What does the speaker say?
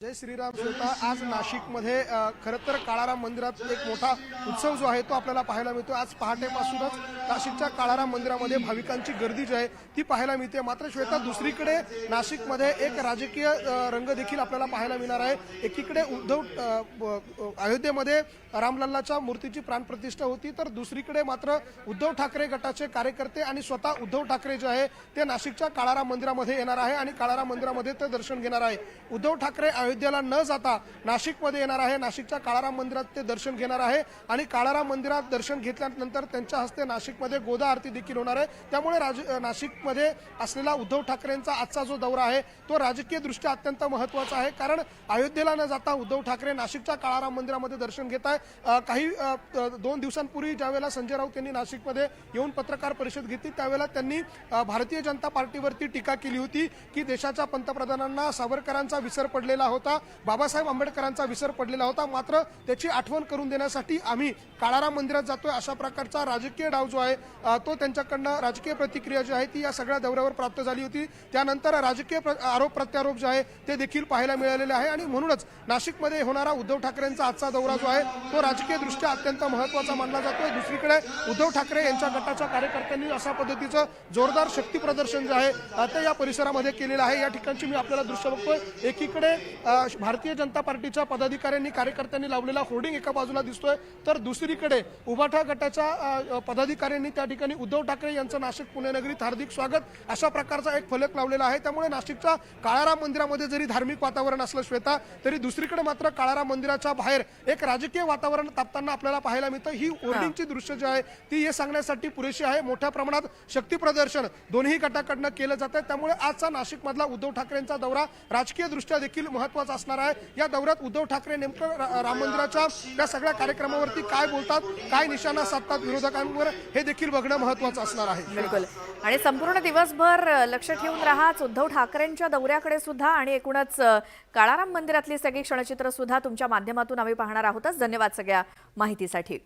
जय श्रीराम श्रोता आज नाशिकमध्ये खरं तर काळाराम मंदिरात एक मोठा उत्सव जो आहे तो आपल्याला पाहायला मिळतो आज पहाटेपासूनच नाशिकच्या काळाराम मंदिरामध्ये भाविकांची गर्दी जी आहे ती पाहायला मिळते. मात्र श्वेता दुसरीकडे नाशिकमध्ये एक राजकीय रंग देखील आपल्याला पाहायला मिळणार आहे. एकीकडे उद्धव अयोध्येमध्ये रामलल्लाच्या मूर्तीची प्राणप्रतिष्ठा होती तर दुसरीकडे मात्र उद्धव ठाकरे गटाचे कार्यकर्ते आणि स्वतः उद्धव ठाकरे जे आहे ते नाशिकच्या काळाराम मंदिरामध्ये येणार आहे आणि काळाराम मंदिरामध्ये ते दर्शन घेणार आहे. उद्धव ठाकरे अयोध्येला न जाता नाशिकमध्ये येणार आहे. नाशिकच्या काळाराम मंदिरात ते दर्शन घेणार आहे आणि काळाराम मंदिरात दर्शन घेतल्यानंतर त्यांच्या हस्ते नाशिकमध्ये गोदा आरती देखील होणार आहे. त्यामुळे राज नाशिकमध्ये असलेला उद्धव ठाकरेंचा आजचा जो दौरा आहे तो राजकीय दृष्ट्या अत्यंत महत्त्वाचा आहे. कारण अयोध्येला न जाता उद्धव ठाकरे नाशिकच्या काळाराम मंदिरामध्ये दर्शन घेत आहे काही दोन दिवसांपूर्वी ज्यावेळेला संजय राऊत यांनी नाशिकमध्ये येऊन पत्रकार परिषद घेतली त्यावेळेला त्यांनी भारतीय जनता पार्टीवरती टीका केली होती की देशाच्या पंतप्रधानांना सावरकरांचा विसर पडलेला होता. बाबासाहेब आंबेडकरांचा विसर पडलेला होता. मात्र त्याची आठवण करून देण्यासाठी आम्ही काळाराम मंदिरात जातोय अशा प्रकारचा राजकीय डाव जो आहे तो त्यांच्याकडनं राजकीय प्रतिक्रिया जी आहे ती या सगळ्या दौऱ्यावर प्राप्त झाली होती. त्यानंतर राजकीय प्र- आरोप प्रत्यारोप जे आहे ते देखील पाहायला मिळालेले आहे. आणि म्हणूनच नाशिकमध्ये होणारा उद्धव ठाकरेंचा आजचा दौरा जो आहे तो राजकीय दृष्ट्या अत्यंत महत्त्वाचा मानला जातोय. दुसरीकडे उद्धव ठाकरे यांच्या गटाच्या कार्यकर्त्यांनी अशा पद्धतीचं जोरदार शक्ती प्रदर्शन जे आहे ते या परिसरामध्ये केलेलं आहे. या ठिकाणची मी आपल्याला दृश्य बघतोय. एकीकडे भारतीय जनता पार्टीच्या पदाधिकाऱ्यांनी कार्यकर्त्यांनी लावलेला होर्डिंग एका बाजूला दिसतोय. तर दुसरीकडे उभाठा गटाच्या पदाधिकाऱ्यांनी त्या ठिकाणी उद्धव ठाकरे यांचं नाशिक पुणे नगरीत हार्दिक स्वागत. अशा प्रकारचा एक फलक लावलेला आहे. त्यामुळे नाशिकच्या काळाराम मंदिरामध्ये जरी धार्मिक वातावरण असलं श्वेता तरी दुसरीकडे मात्र काळाराम मंदिराच्या बाहेर एक राजकीय वातावरण तापताना आपल्याला पाहायला मिळतं. ही होर्डिंगची दृश्य जी आहे ती हे सांगण्यासाठी पुरेशी आहे. मोठ्या प्रमाणात शक्ती प्रदर्शन दोन्ही गटाकडनं केलं जात आहे त्यामुळे आजचा नाशिकमधला उद्धव ठाकरेंचा दौरा राजकीय दृष्ट्या देखील महत्त्वाचा असणार आहे. या दौऱ्यात उद्धव ठाकरे नेमकं राम मंदिराच्या या सगळ्या कार्यक्रमावरती काय बोलतात काय निशाणा साधतात विरोधकांवर हे देखील बघणं महत्वाचं असणार आहे. बिलकुल. आणि संपूर्ण दिवसभर लक्ष ठेवून राहाच उद्धव ठाकरेंच्या दौऱ्याकडे सुद्धा आणि एकूणच काळाराम मंदिरातली सगळी क्षणचित्र सुद्धा तुमच्या माध्यमातून आम्ही पाहणार आहोतच. धन्यवाद सगळ्या माहितीसाठी.